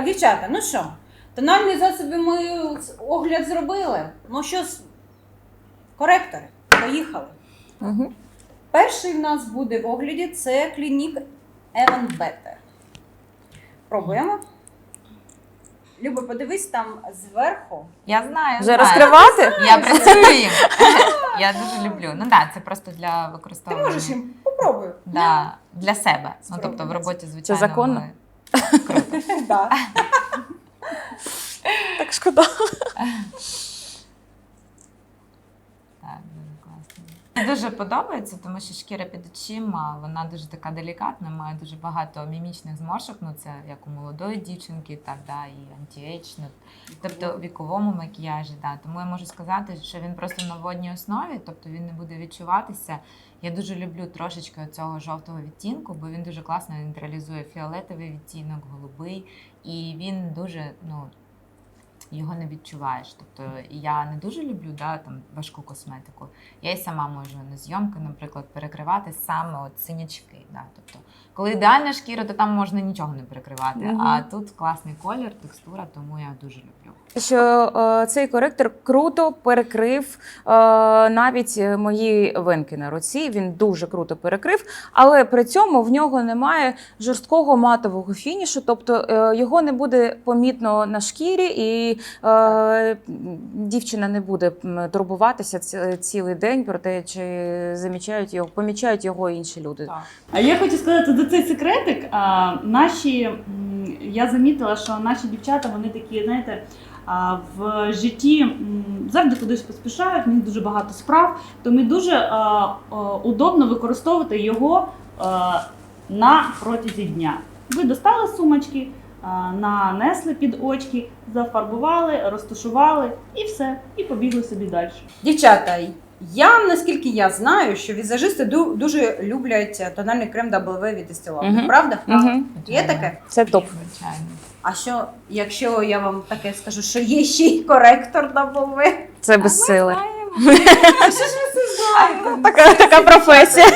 Так, дівчата, ну що, тональні засоби ми огляд зробили. Ну що, коректори, поїхали. Угу. Перший в нас буде в огляді це клінік Even Better. Пробуємо. Люба, подивись там зверху. Я знаю. Вже знаю. розкривати? Я працюю їм. Я дуже люблю. Ну так, це просто для Ти можеш їм попробуй. Да, для себе. Ну тобто в роботі, звичайно. законно? ми-. Да. Так шкода. Так, дуже класно. Дуже подобається, тому що шкіра під очима вона дуже така делікатна, має дуже багато мімічних зморшок. Ну це як у молодої дівчинки, так да, і антіейдж, ну, тобто у віковому макіяжі. Да. Тому я можу сказати, що він просто на водній основі, тобто він не буде відчуватися. Я дуже люблю трошечки цього жовтого відтінку, бо він дуже класно нейтралізує фіолетовий відтінок, голубий, і він дуже ну. Його не відчуваєш. Тобто я не дуже люблю да, там, важку косметику. Я і сама можу на зйомки, наприклад, перекривати саме от синячки. Да. Тобто, коли ідеальна шкіра, то там можна нічого не перекривати. Мгм. А тут класний колір, текстура, тому я дуже люблю. Що е, цей коректор круто перекрив е, навіть мої венки на руці. Він дуже круто перекрив, але при цьому в нього немає жорсткого матового фінішу, тобто е, його не буде помітно на шкірі, і е, дівчина не буде турбуватися ці- цілий день про те, чи замічають його, помічають його інші люди. Так. А я хочу сказати за цей секретик. А, наші, я замітила, що наші дівчата вони такі, знаєте, а, в житті завжди кудись поспішають, в них дуже багато справ, тому дуже а, а, удобно використовувати його а, на протязі дня. Ви достали сумочки, а, нанесли під очки, зафарбували, розташували і все, і побігли собі далі. Дівчата, я наскільки я знаю, що візажисти ду- дуже люблять тональний крем W від Estee Lauder, Мгм. правда? Мгм. Є таке? Це топ. Звичайно. А що, якщо я вам таке скажу, що є ще й коректор W? Це без сили. А що ж ви це знаєте? Така, така професія.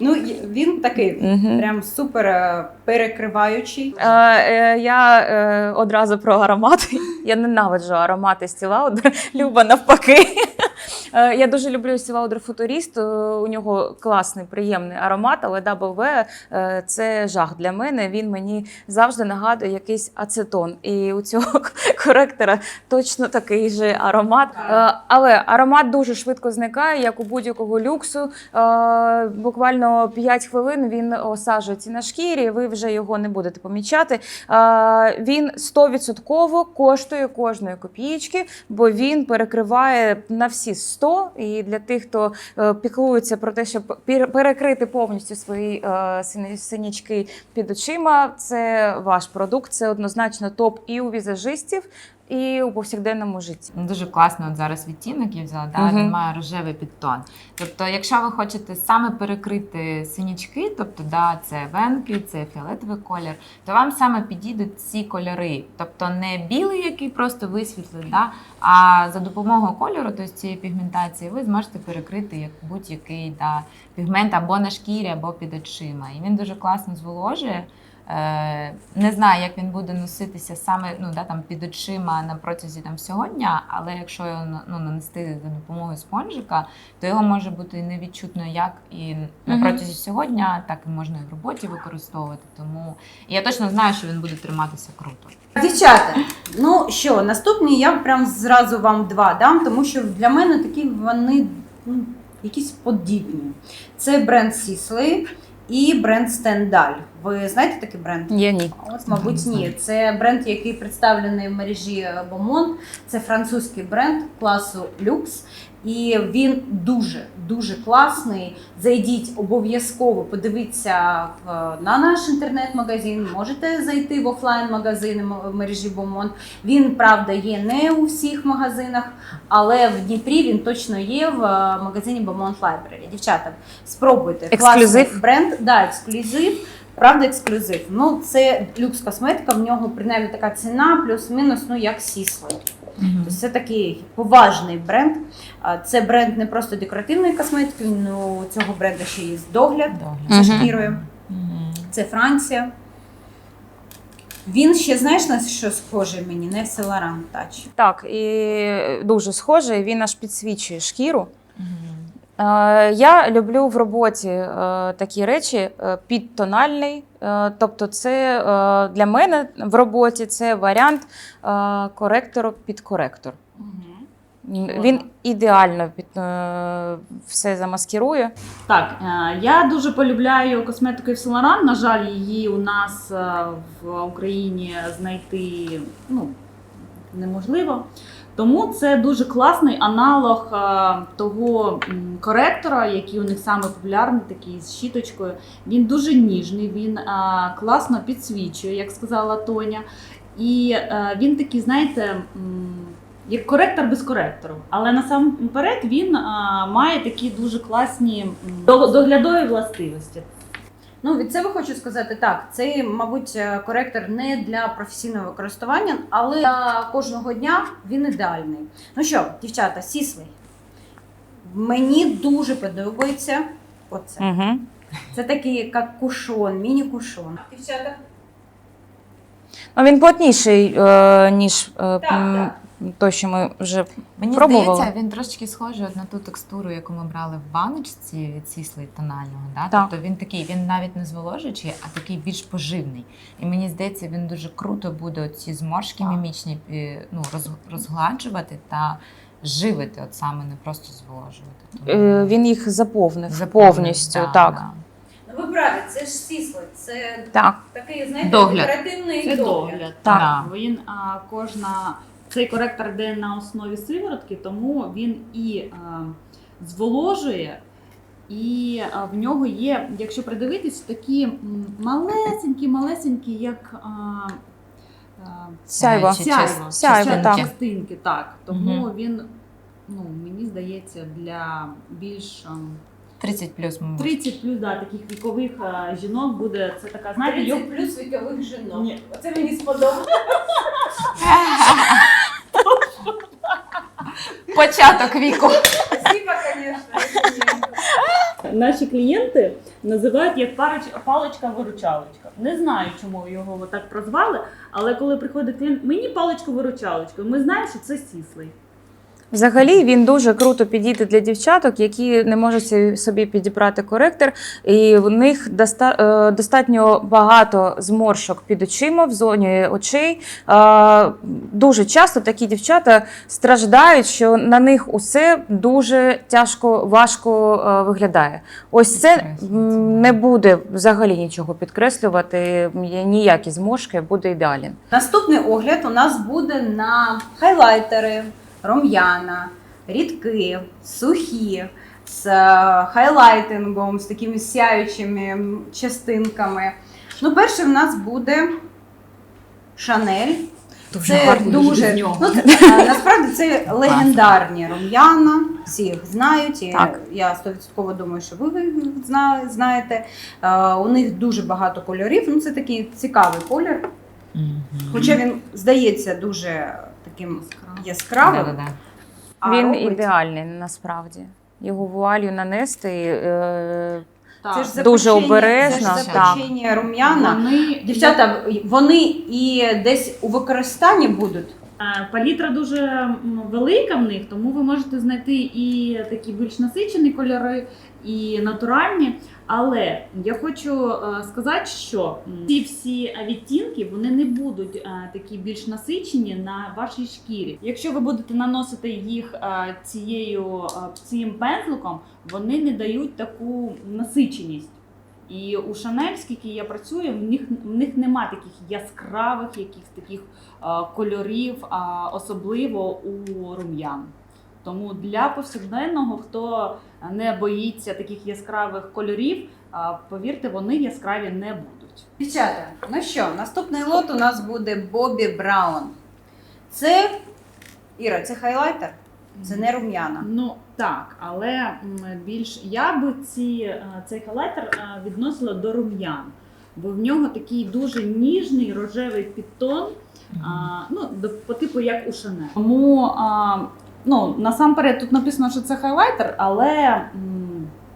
Ну, й- він такий Мгм. прям супер е, перекриваючий. Е, е, я е, одразу про аромати. Я ненавиджу аромати Lauder. Люба навпаки. Е, я дуже люблю Futurist. Е, У нього класний, приємний аромат, але W е, це жах для мене. Він мені завжди нагадує якийсь ацетон. І у цього коректора точно такий же аромат. Е, але аромат дуже швидко зникає, як у будь-якого люксу. Буквально 5 хвилин він осаджується на шкірі, ви вже його не будете помічати. Він 100% коштує кожної копієчки, бо він перекриває на всі 100. І для тих, хто е, піклується про те, щоб перекрити повністю свої е, синячки під очима, це ваш продукт. Це однозначно топ і у візажистів, і у повсякденному житті. Ну, Дуже класно от зараз відтінок я взяла, да, Мгм. він має рожевий підтон. Тобто, якщо ви хочете саме перекрити синячки, тобто да, це венки, це фіолетовий колір, то вам саме підійдуть ці кольори. Тобто не білий, який просто висвітлить, да, а за допомогою кольору, тобто цієї пігментації, ви зможете перекрити як будь-який да, пігмент або на шкірі, або під очима. І він дуже класно зволожує. Е, не знаю, як він буде носитися саме ну, да, там, під очима на протязі там, всього дня, але якщо його ну, нанести за допомогою спонжика, то його може бути невідчутно як і на протязі всього дня, так і можна і в роботі використовувати. Тому я точно знаю, що він буде триматися круто. Дівчата, ну що, наступні я прям зразу вам два дам, тому що для мене такі вони ну, якісь подібні. Це бренд Сісли і бренд Стендаль. Ви знаєте такий бренд? Я ні. От, мабуть, ні. Це бренд, який представлений в мережі Бомон. Це французький бренд класу люкс. І він дуже дуже класний. Зайдіть обов'язково, подивіться в, на наш інтернет-магазин. Можете зайти в офлайн-магазини м- в мережі Бомон. Він правда є не у всіх магазинах, але в Дніпрі він точно є в е, магазині Beaumont Library. Дівчата, спробуйте. Ексклюзив? Класний бренд, да, ексклюзив. Правда, ексклюзив. Ну, це люкс косметика, в нього принаймні така ціна, плюс-мінус, ну як сісли. Тобто це такий поважний бренд. Це бренд не просто декоративної косметики, ну у цього бренду ще є догляд Догляд. за шкірою. Мгм. Це Франція. Він ще знаєш на що схожий мені? Не в Селаран Тач. Так, і дуже схожий, він аж підсвічує шкіру. Е, Я люблю в роботі е, такі речі е, підтональний. Е, Тобто, це е, для мене в роботі це варіант е, коректору під коректор. Він ідеально під, е, все замаскирує. Так, е, я дуже полюбляю косметику Yves Saint. На жаль, її у нас е, в Україні знайти ну, неможливо. Тому це дуже класний аналог е, того коректора, який у них саме популярний, такий з щіточкою. Він дуже ніжний, він е, класно підсвічує, як сказала Тоня. І е, він такий, знаєте, як коректор без коректору. Але насамперед він має такі дуже класні доглядові властивості. Ну, від себе хочу сказати так. Це, мабуть, е, коректор не для професійного використання, але для кожного дня він ідеальний. Ну що, дівчата, сісли. Мені дуже подобається оце. Угу. Це такий як кушон, міні-кушон. Дівчата, Ну, він плотніший, е, ніж е, Так, м, той, що ми вже Мені Пробувала. здається, він трошки схожий от на ту текстуру, яку ми брали в баночці від сісли тонального. Да? Так. Тобто він такий, він навіть не зволожуючий, а такий більш поживний. І мені здається, він дуже круто буде ці зморшки Так. мімічні е, ну, роз, розгладжувати та живити, от саме не просто зволожувати. е, він їх заповнив Заповнений, повністю. да, так. да. ну ви праві, це ж сісли. Це Так. такий, знаєте, Догляд. декоративний догляд. догляд. Так. Да. Він а, кожна цей коректор йде на основі сиворотки, тому він і а, зволожує. І а, в нього є, якщо придивитись, такі малесенькі, малесенькі, як а, Сяйво. Сяйво. частинки. Сяйво, частинки, так. частинки, так. Тому Мгм. він, ну, мені здається, для більш ам, 30 плюс, мабуть. 30 плюс да, таких вікових а, жінок буде це така, знаєте, його 30 плюс вікових жінок. Ні. Оце мені сподобалося. Початок віку. Спасибо, звісно. Наші клієнти називають як пароч- паличка-виручалочка. Не знаю, чому його так прозвали, але коли приходить клієнт, мені паличку-виручалочку, ми знаємо, що це сіслий. Взагалі він дуже круто підійде для дівчаток, які не можуть собі- підібрати коректор, і в них доста- е, достатньо багато зморшок під очима в зоні очей. Е, Дуже часто такі дівчата страждають, що на них усе дуже тяжко, важко е, виглядає. Ось це не буде взагалі нічого підкреслювати. Ніякі зморшки буде ідеален. Наступний огляд у нас буде на хайлайтери, рум'яна, рідки, сухі, з е, хайлайтингом, з такими сяючими частинками. Ну, перший в нас буде Шанель. Це дуже ну, е, насправді це легендарні рум'яна. Всі їх знають. І Так. я 100% думаю, що ви їх знаєте. Е, У них дуже багато кольорів. Ну, це такий цікавий колір. Хоча він здається дуже таким яскравим. Да-да-да. а Він робить- ідеальний насправді. Його вуалью нанести. Е, Так. Це ж Дуже запечення- обережно, Це ж так. запечення рум'яна. Вони, Дівчата, вони і десь у використанні будуть. Е, Палітра дуже велика в них, тому ви можете знайти і такі більш насичені кольори, і натуральні. Але я хочу е, сказати, що ці всі відтінки вони не будуть е, такі більш насичені на вашій шкірі. Якщо ви будете наносити їх цією цим пензликом, вони не дають таку насиченість. І у Шанель, скільки я працюю, в них в них нема таких яскравих, якихось таких е, кольорів, а особливо у рум'ян. Тому для повсякденного, хто не боїться таких яскравих кольорів, а, повірте, вони яскраві не будуть. Дівчата, ну що, наступний лот у нас буде Бобі Браун. Це Іра, це хайлайтер, це не рум'яна. Ну так, але більш я би ці, е, цей хайлайтер е, відносила до рум'ян, бо в нього такий дуже ніжний рожевий підтон. А, ну, до, по типу як у Шанель. Тому а, ну, насамперед тут написано, що це хайлайтер, але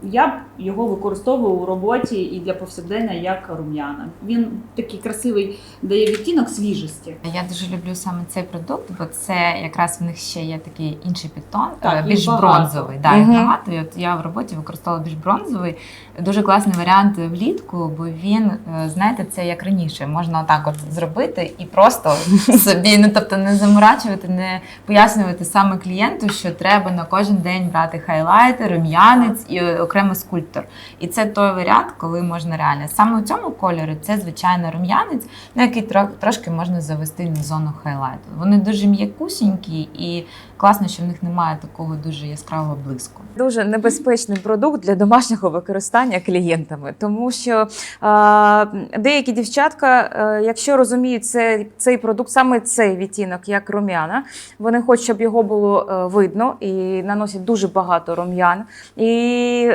я б його використовував у роботі і для повсякдення як рум'яна. Він такий красивий, дає відтінок свіжості. Я дуже люблю саме цей продукт, бо це якраз в них ще є такий інший підтон, Так, е, більш багато. бронзовий. Да, Мгм. багато. І от я в роботі використовувала більш бронзовий. Дуже класний варіант влітку, бо він, е, знаєте, це як раніше. Можна отак от зробити і просто собі, ну тобто не заморачувати, не пояснювати саме клієнту, що треба на кожен день брати хайлайтер, рум'янець і окремо скульптор. І це той варіант, коли можна реально. Саме у цьому кольорі це звичайно рум'янець, на який трошки можна завести на зону хайлайту. Вони дуже м'якусінькі і класно, що в них немає такого дуже яскравого блиску. Дуже небезпечний продукт для домашнього використання клієнтами, тому що е, деякі дівчатка, е, якщо розуміють це, цей продукт, саме цей відтінок, як рум'яна, вони хочуть, щоб його було е, видно і наносять дуже багато рум'ян. І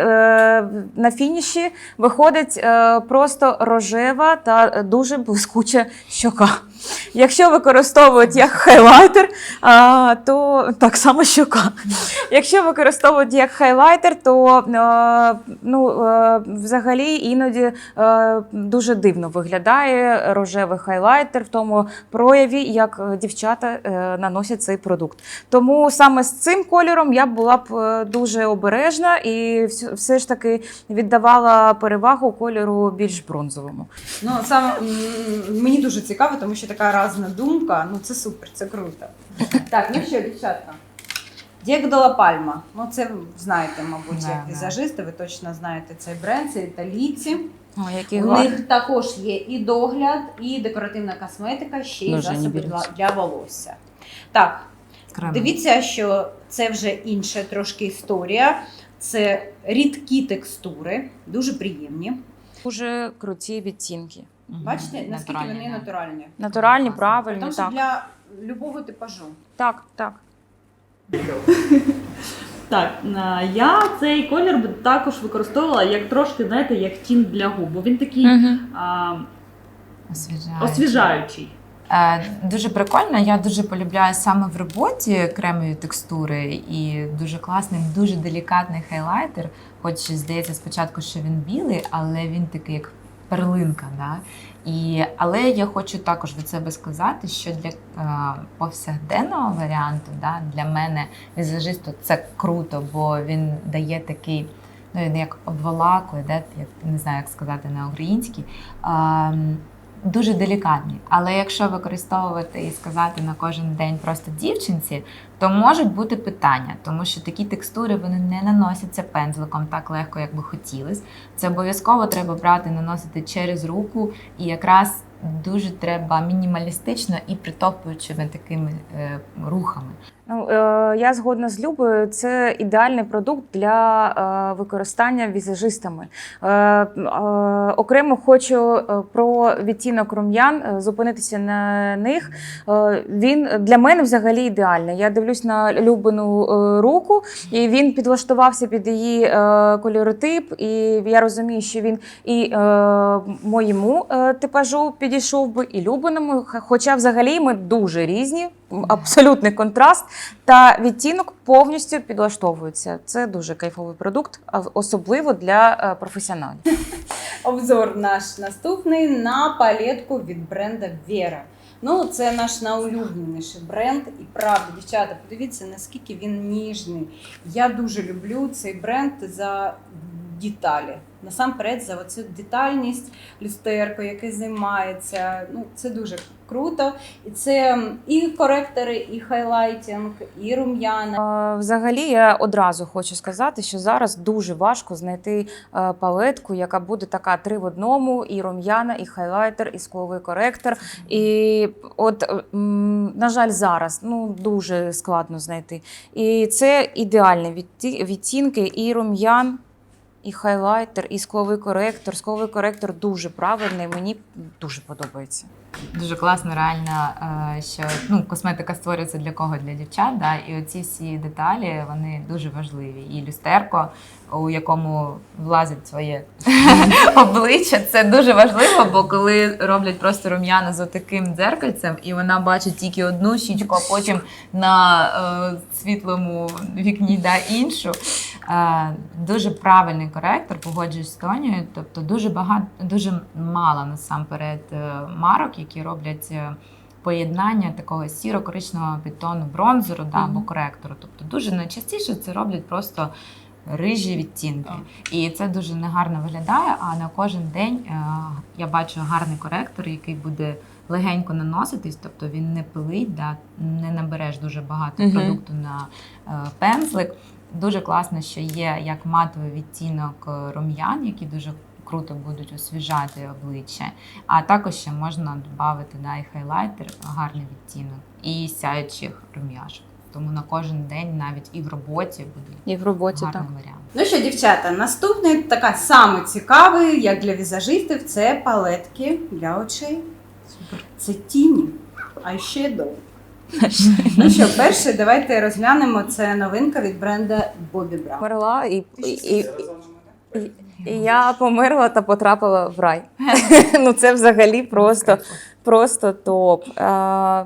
на фініші виходить е, просто рожева та дуже блискуча щока. Якщо використовують як хайлайтер, а, то так само щока. Якщо використовують як хайлайтер, то е, ну, е, взагалі іноді е, дуже дивно виглядає рожевий хайлайтер в тому прояві, як дівчата е, наносять цей продукт. Тому саме з цим кольором я була б е, дуже обережна і все ж таки віддавала перевагу кольору більш бронзовому. Ну саме мені дуже цікаво, тому що така різна думка. Ну це супер, це круто. Так, ну що, дівчатка. Дієго де Пальма. Ну це знаєте, мабуть, Да, як да. візажисти, ви точно знаєте цей бренд, це італійці. О, який У гарний. них також є і догляд, і декоративна косметика, ще й Дуже не засоби для, для волосся. Так, Окремо. дивіться, що це вже інша трошки історія. Це рідкі текстури, дуже приємні. Дуже круті відтінки. Бачите, наскільки Натуральні, вони да. натуральні. Натуральні, правильні, Тому що так. для любого типажу. Так, так. Так, е, я цей колір би також використовувала як трошки, знаєте, як тін для губ, бо він такий а, Освіжаючий. освіжаючий. Е, Дуже прикольно. Я дуже полюбляю саме в роботі кремові текстури і дуже класний, дуже делікатний хайлайтер. Хоч здається спочатку, що він білий, але він такий як перлинка. Да? І, але я хочу також від себе сказати, що для е, повсякденного варіанту, да, для мене візажисту це круто, бо він дає такий. Ну, він як обволакує, да? як не знаю, як сказати на українській. Ем, дуже делікатні. Але якщо використовувати і сказати на кожен день просто дівчинці, то можуть бути питання, тому що такі текстури вони не наносяться пензликом так легко, як би хотілося. Це обов'язково треба брати, наносити через руку, і якраз дуже треба мінімалістично і притоплюючими такими е, рухами. Ну, е, я згодна з Любою. Це ідеальний продукт для е, використання візажистами. Окремо хочу про відтінок рум'ян зупинитися на них. Він для мене взагалі ідеальний. Я дивлюсь на Любину руку, і він підлаштувався під її кольоротип. І я розумію, що він і моєму типажу підійшов би, і Любиному. Хоча взагалі ми дуже різні, абсолютний контраст. Та відтінок повністю підлаштовується. Це дуже кайфовий продукт, особливо для е, професіоналів. Обзор наш наступний на палетку від бренда Vera. Ну, це наш найулюбленіший бренд. І правда, дівчата, подивіться, наскільки він ніжний. Я дуже люблю цей бренд за деталі. Насамперед, за оцю детальність, люстерко, яке займається. Ну, це дуже круто. І це і коректори, і хайлайтінг, і рум'яна. Взагалі, я одразу хочу сказати, що зараз дуже важко знайти е, палетку, яка буде така три в одному: і рум'яна, і хайлайтер, і скловий коректор. І от, е, на жаль, зараз ну дуже складно знайти. І це ідеальні відті- відтінки, і рум'ян. І хайлайтер, і скловий коректор. Скловий коректор дуже правильний. Мені дуже подобається. Дуже класно, реально, е, що ну, косметика створюється для кого? Для дівчат. Да? І оці всі деталі вони дуже важливі. І люстерко, у якому влазить своє обличчя, це дуже важливо, бо коли роблять просто рум'яна з отаким дзеркальцем, і вона бачить тільки одну щічку, а потім на е, світлому вікні да, іншу. Е, дуже правильний коректор, погоджуюсь з Тонією. Тобто дуже багато, дуже мало насамперед е, марок, які роблять. е, Поєднання такого сіро-коричневого підтону бронзеру да, або коректору. Тобто дуже найчастіше це роблять просто рижі відтінки. І це дуже негарно виглядає. А на кожен день е, я бачу гарний коректор, який буде легенько наноситись, тобто він не пилить, да, не набереш дуже багато продукту на е, пензлик. Дуже класно, що є як матовий відтінок е, рум'ян, які дуже круто будуть освіжати обличчя. А також ще можна додати да, і хайлайтер, гарний відтінок, і сяючих рум'яшок. Тому на кожен день, навіть і в роботі буде І в роботі гарний так. варіант. Ну що, дівчата, наступний така саме цікавий, як для візажистів, це палетки для очей. Супер. Це тіні, eyeshadow. Ну що, перше, давайте розглянемо. Це новинка від бренда Bobbi Brown. Померла і, і, і, і я померла та потрапила в рай. ну це взагалі просто, просто топ. А,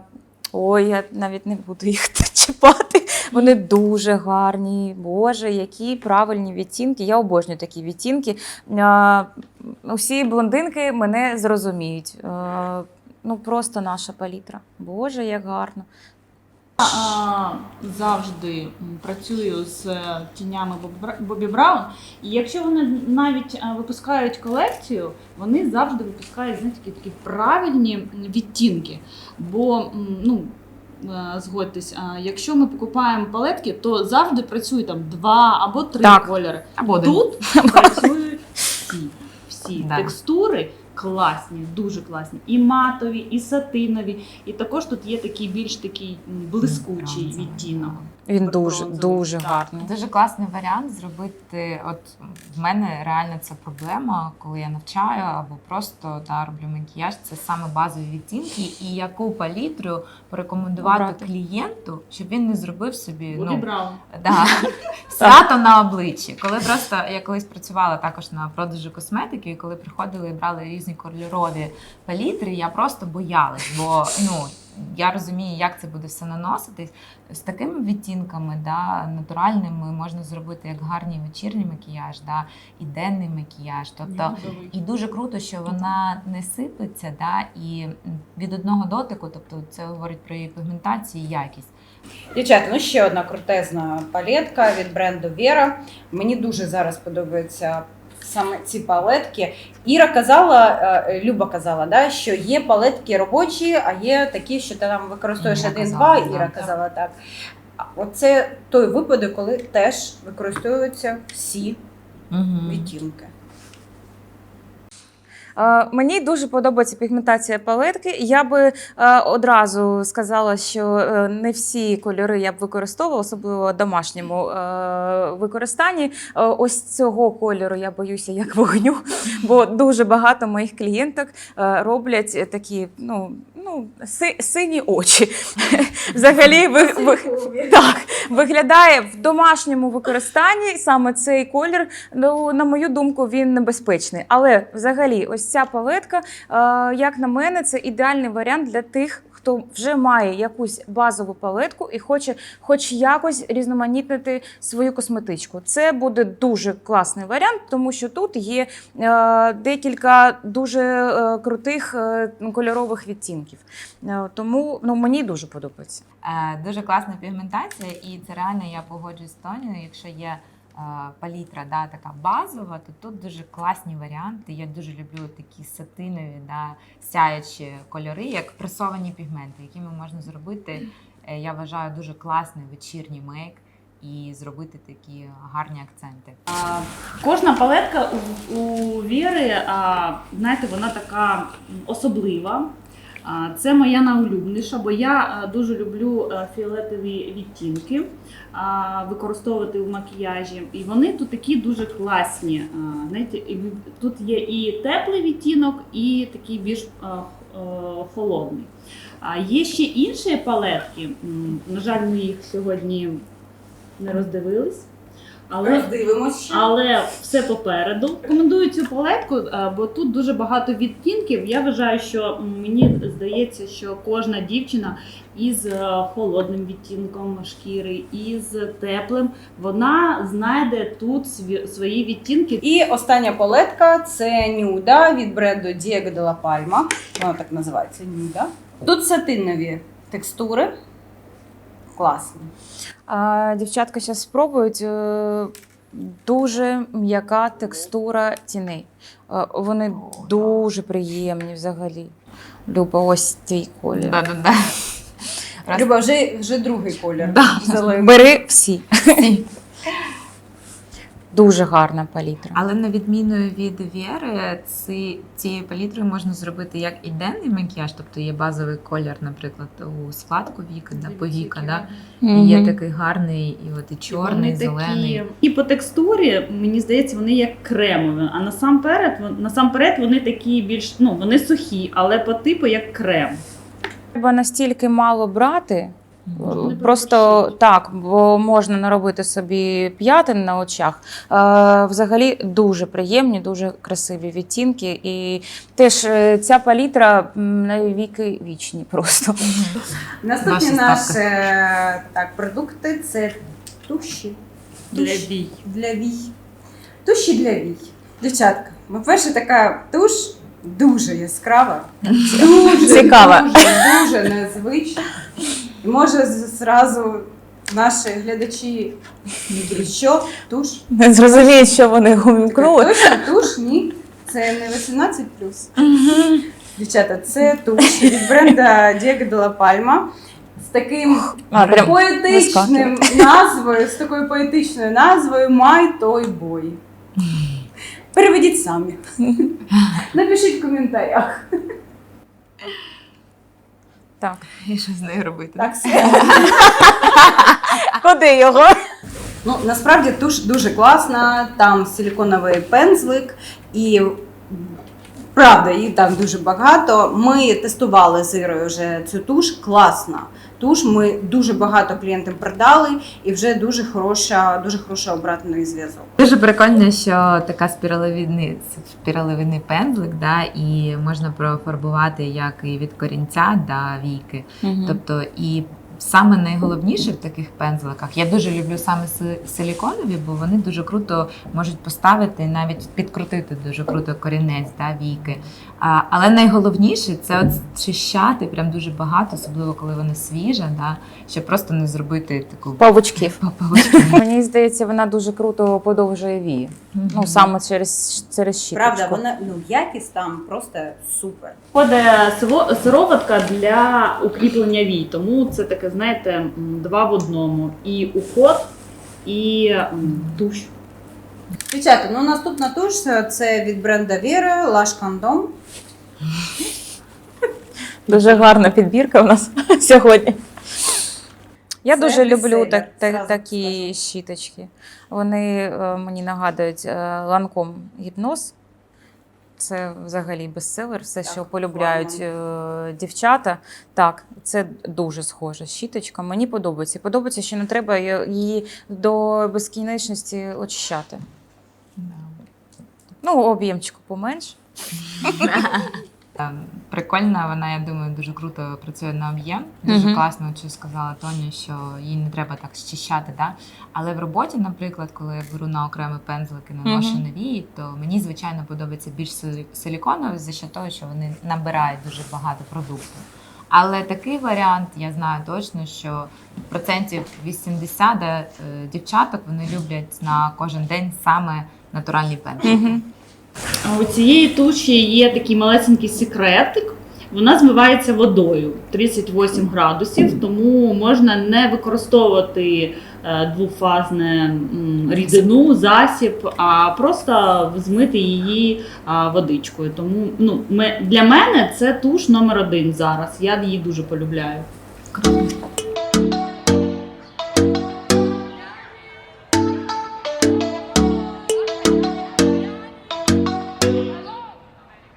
ой, я навіть не буду їх чіпати. Вони дуже гарні. Боже, які правильні відтінки. Я обожнюю такі відтінки. А, усі блондинки мене зрозуміють. А, ну просто наша палітра. Боже, як гарно. А, завжди працюю з е, тінями Боб- Бобі Браун. І якщо вони навіть е, випускають колекцію, вони завжди випускають знаєте, такі, такі правильні відтінки. Бо ну. е, Згодьтесь, якщо ми покупаємо палетки, то завжди працюють там два або три Так. кольори. Або один. Тут працюють всі. Всі Да. текстури класні, дуже класні. І матові, і сатинові. І також тут є такий більш такий блискучий Бронзовий. відтінок. Він дуже, дуже так. гарний. Дуже класний варіант зробити. От в мене реально це проблема, коли я навчаю або просто да, роблю макіяж. Це саме базові відтінки, і яку палітру порекомендувати Обрати. клієнту, щоб він не зробив собі Бобі ну, да, свято на обличчі. Коли просто я колись працювала також на продажу косметики, і коли приходили і брали різні кольорові палітри, я просто боялась, бо ну. Я розумію, як це буде все наноситись. З такими відтінками, да, натуральними можна зробити як гарний вечірній макіяж, да, і денний макіяж. Тобто, і дуже круто, що вона не сиплеться, да, і від одного дотику, тобто це говорить про її пігментацію і якість. Дівчата, ну ще одна крутезна палетка від бренду Vera. Мені дуже зараз подобаються саме ці палетки. Іра казала, е, Люба казала, да, що є палетки робочі, а є такі, що ти там використовуєш один-два. Іра казала так. Оце той випадок, коли теж використовуються всі Угу. відтінки. Е, Мені дуже подобається пігментація палетки. Я би е, одразу сказала, що е, не всі кольори я б використовувала, особливо в домашньому використанні. Ось цього кольору я боюся як вогню, бо дуже багато моїх клієнток роблять такі, ну. Ну, си- сині очі. Взагалі, ви, ви, так, виглядає в домашньому використанні саме цей колір. Ну, на мою думку, він небезпечний. Але взагалі, ось ця палетка, е, як на мене, це ідеальний варіант для тих, хто вже має якусь базову палетку і хоче хоч якось різноманітнити свою косметичку. Це буде дуже класний варіант, тому що тут є е, декілька дуже е, крутих е, кольорових відтінків. Тому ну, мені дуже подобається. Дуже класна пігментація, і це реально я погоджуюсь з Тонією. Якщо є палітра, да, така базова, то тут дуже класні варіанти. Я дуже люблю такі сатинові, да, сяючі кольори, як пресовані пігменти, якими можна зробити, е, я вважаю, дуже класний вечірній мейк і зробити такі гарні акценти. А, Кожна палетка у, у Віри, а, знаєте, вона така особлива. Це моя найулюбленіша, бо я е, дуже люблю е, фіолетові відтінки використовувати в макіяжі. І вони тут такі дуже класні. Тут є і теплий відтінок, і такий більш е, е, холодний. А є ще інші палетки. На жаль, ми їх сьогодні не роздивились. Але Роздивимося. але все попереду. Рекомендую цю палетку, е, бо тут дуже багато відтінків. Я вважаю, що мені здається, що кожна дівчина із е, холодним відтінком шкіри, із теплим, вона знайде тут сві- свої відтінки. І остання палетка це нюда від бренду Diego de la Palma. Вона так називається нюда. Тут сатинові текстури. Класні. А, дівчатка зараз спробують. е, Дуже м'яка текстура тіней. Е, Вони дуже приємні взагалі. Люба, ось твій колір. Да-да-да. Раз- Люба, вже, вже другий колір. Да. Бери Бери всі. Дуже гарна палітра. Але на відміну від Віри, ці, цією палітрою можна зробити як і денний макіяж, тобто є базовий колір, наприклад, у складку віка, да, повіка, да, і є такий гарний, і от і чорний, Вони зелений. Такі, і по текстурі, мені здається, вони як кремові. А насамперед, насамперед вони такі більш ну вони сухі, але по типу як крем. Треба настільки мало брати. Вони Просто так, бо можна наробити собі п'ятин на очах. Е, взагалі дуже приємні, дуже красиві відтінки. І теж е, ця палітра м, на віки вічні просто. Наступні наші е, так, продукти це туші. Для вій. Для вій. Туші для вій. Дівчатка, по-перше, така туш дуже яскрава, дуже Цікава. дуже, дуже незвична. І може зразу наші глядачі, що туш? Не зрозуміють, що вони Це увімкнули. Точно туш? Ні. Це не 18 Дівчата, це туш від бренда Diego de la Palma. З таким А, поетичним назвою, з такою поетичною назвою Май той бой. Переведіть самі. Напишіть в коментарях. Так. І що з нею робити? Так. Куди його? Ну, насправді туш дуже класна, там силіконовий пензлик і. Правда, її там дуже багато. Ми тестували з Ірою вже цю туш. Класна туш. Ми дуже багато клієнтам продали, і вже дуже хороша, дуже хороша обратний зв'язок. Дуже прикольно, що така спіралевидний, спіраловідний пензлик, да, і можна профарбувати як і від корінця до війки. Тобто, і саме найголовніше в таких пензликах, я дуже люблю саме силіконові, бо вони дуже круто можуть поставити, навіть підкрутити дуже круто корінець да, віки. А, але найголовніше це от чищати прям дуже багато, особливо коли вона свіжа, да, щоб просто не зробити таку Павучків. папавочку. Мені здається, вона дуже круто подовжує вії. Ну, саме через, через щіточку. Правда, вона ну якість там просто супер. Ходить сиво- сироватка для укріплення вій, тому це таке, знаєте, два в одному. І уход, і м, туш. Дівчата, ну наступна туш це від бренда Vera Lash Condom. Дуже гарна підбірка у нас сьогодні. Я Це дуже люблю так, так, такі щіточки. Вони е, мені нагадують е, ланком гіпноз. Це взагалі бестселер, все, Так, що полюбляють е, дівчата. Так, це дуже схоже. щіточка. Мені подобається. Подобається, що не треба її до безкінечності очищати. Ну, об'ємчику поменше. Ем, Прикольна, вона, я думаю, дуже круто працює на об'єм. Дуже класно, що сказала Тоня, що їй не треба так щищати. Да? Але в роботі, наприклад, коли я беру на окремі пензлики, наношу нові, то мені, звичайно, подобається більш силіконові, за що того, що вони набирають дуже багато продукту. Але такий варіант, я знаю точно, що процентів 80 е, дівчаток вони люблять на кожен день саме натуральні пензлики. У цієї туші є такий малесенький секретик. Вона змивається водою 38 градусів, тому можна не використовувати е, двофазне рідину, засіб, а просто змити її водичкою. Тому ну, для мене це туш номер один зараз. Я її дуже полюбляю.